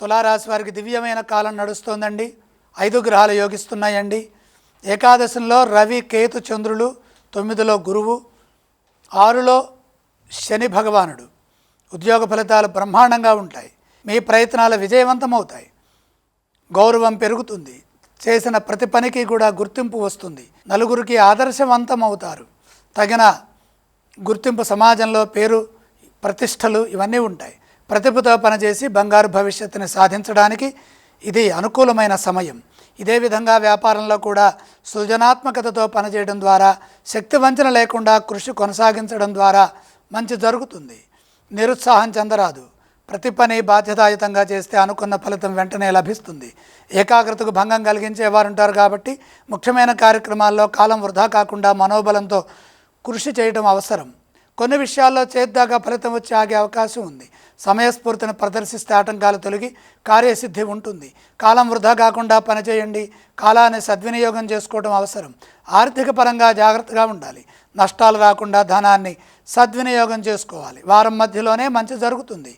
తులారాశి వారికి దివ్యమైన కాలం నడుస్తోందండి. ఐదు గ్రహాలు యోగిస్తున్నాయండి. ఏకాదశంలో రవి కేతు చంద్రులు తొమ్మిదిలో గురువు ఆరులో శని భగవానుడు. ఉద్యోగ ఫలితాలు బ్రహ్మాండంగా ఉంటాయి. మీ ప్రయత్నాలు విజయవంతమవుతాయి. గౌరవం పెరుగుతుంది. చేసిన ప్రతి పనికి కూడా గుర్తింపు వస్తుంది. నలుగురికి ఆదర్శవంతం అవుతారు తగిన గుర్తింపు సమాజంలో పేరు ప్రతిష్టలు ఇవన్నీ ఉంటాయి. ప్రతిభతో పనిచేసి బంగారు భవిష్యత్తుని సాధించడానికి ఇది అనుకూలమైన సమయం. ఇదే విధంగా వ్యాపారంలో కూడా సృజనాత్మకతతో పనిచేయడం ద్వారా శక్తి వంచన లేకుండా కృషి కొనసాగించడం ద్వారా మంచి జరుగుతుంది. నిరుత్సాహం చెందరాదు. ప్రతి పని బాధ్యతాయుతంగా చేస్తే అనుకున్న ఫలితం వెంటనే లభిస్తుంది. ఏకాగ్రతకు భంగం కలిగించే వారు ఉంటారు కాబట్టి ముఖ్యమైన కార్యక్రమాల్లో కాలం వృధా కాకుండా మనోబలంతో కృషి చేయడం అవసరం. కొన్ని విషయాల్లో చేద్దాకా ఫలితం వచ్చి ఆగే అవకాశం ఉంది. సమయస్ఫూర్తిని ప్రదర్శిస్తే ఆటంకాలు తొలగి కార్యసిద్ధి ఉంటుంది. కాలం వృధా కాకుండా పనిచేయండి కాలాన్ని సద్వినియోగం చేసుకోవడం అవసరం. ఆర్థిక పరంగా జాగ్రత్తగా ఉండాలి. నష్టాలు రాకుండా ధనాన్ని సద్వినియోగం చేసుకోవాలి. వారం మధ్యలోనే మంచి జరుగుతుంది.